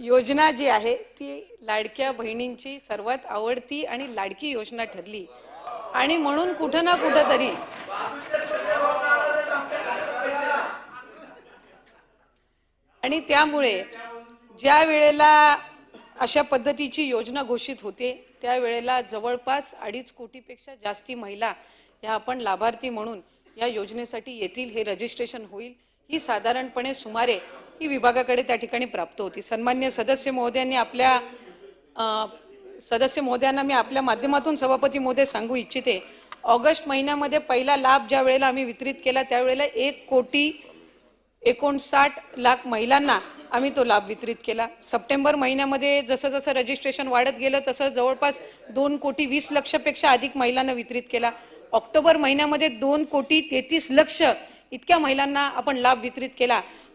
योजना जी आहे ती लाडक्या बहिणींची सर्वात आवडती आणि लाडकी योजना ठरली. आणि म्हणून कुठं ना कुठं तरी आणि त्यामुळे ज्या वेळेला अशा पद्धतीची योजना घोषित होते त्यावेळेला जवळपास अडीच कोटीपेक्षा जास्ती महिला या आपण लाभार्थी म्हणून या योजनेसाठी येतील हे रजिस्ट्रेशन होईल. ही साधारणपणे सुमारे ही विभागाकडे त्या ठिकाणी प्राप्त होती. सन्मान्य सदस्य महोदयांनी आपल्या सदस्य महोदयांना मी आपल्या माध्यमातून सभापती महोदय सांगू इच्छिते ऑगस्ट महिन्यामध्ये पहिला लाभ ज्या वेळेला आम्ही वितरित केला त्यावेळेला एक कोटी एकोणसाठ लाख महिलांना आम्ही तो लाभ वितरित केला. सप्टेंबर महिन्यामध्ये जसं जसं रजिस्ट्रेशन वाढत गेलं तसं जवळपास दोन कोटी वीस लक्षपेक्षा अधिक महिलांना वितरित केला. ऑक्टोबर महिन्यामध्ये दोन कोटी तेहतीस लक्ष इतक्या महिलांना आपण लाभ वितरित केला.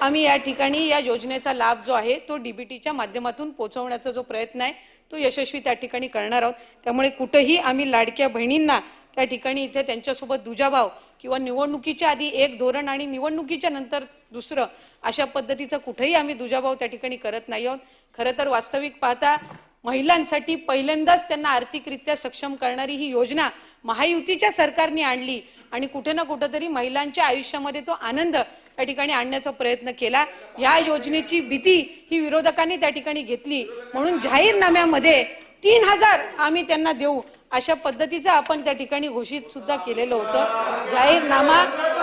आम्ही या ठिकाणी या योजनेचा लाभ जो आहे तो डीबीटीच्या माध्यमातून पोहोचवण्याचा जो प्रयत्न आहे तो यशस्वी त्या ठिकाणी करणार आहोत. त्यामुळे कुठंही आम्ही लाडक्या बहिणींना त्या ठिकाणी इथे त्यांच्यासोबत दुजाभाव किंवा निवडणुकीच्या आधी एक धोरण आणि निवडणुकीच्या नंतर दुसरं अशा पद्धतीचं कुठेही आम्ही दुजाभाव त्या ठिकाणी करत नाही आहोत. खरं तर वास्तविक पाहता महिलांसाठी पहिल्यांदाच त्यांना आर्थिकरित्या सक्षम करणारी ही योजना महायुतीच्या सरकारने आणली आणि कुठे ना कुठेतरी महिलांच्या आयुष्यामध्ये तो आनंद त्या ठिकाणी आणण्याचा प्रयत्न केला. या योजनेची भीती ही विरोधकांनी त्या ठिकाणी घेतली. म्हणून जाहीरनाम्यामध्ये तीन हजार आम्ही त्यांना देऊ अशा पद्धतीचं आपण त्या ठिकाणी घोषित सुद्धा केलेलं होतं. जाहीरनामा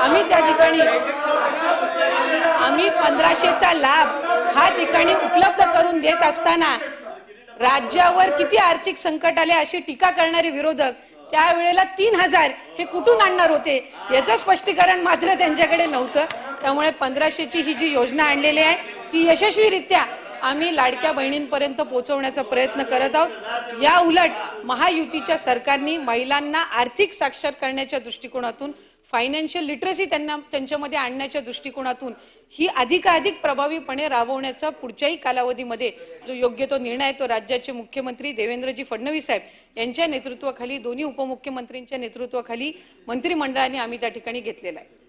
आम्ही त्या ठिकाणी आम्ही पंधराशेचा लाभ हा ठिकाणी उपलब्ध करून देत असताना राज्यावर किती आर्थिक संकट आले अशी टीका करणारे विरोधक त्यावेळेला तीन हजार हे कुठून आणणार होते याचं स्पष्टीकरण मात्र त्यांच्याकडे नव्हतं. त्यामुळे पंधराशेची ही जी योजना आणलेली आहे ती यशस्वीरित्या आम्ही लाडक्या बहिणींपर्यंत पोहोचवण्याचा प्रयत्न करत आहोत. या उलट महायुतीच्या सरकारनी महिलांना आर्थिक साक्षर करण्याच्या दृष्टिकोनातून फायनान्शियल लिटरसी त्यांना त्यांच्यामध्ये आणण्याच्या दृष्टिकोनातून ही अधिकाधिक प्रभावीपणे राबवण्याचा पुढच्याही कालावधीमध्ये जो योग्य तो निर्णय तो राज्याचे मुख्यमंत्री देवेंद्रजी फडणवीस साहेब यांच्या नेतृत्वाखाली दोन्ही उपमुख्यमंत्र्यांच्या नेतृत्वाखाली मंत्रिमंडळाने आम्ही त्या ठिकाणी घेतलेला आहे.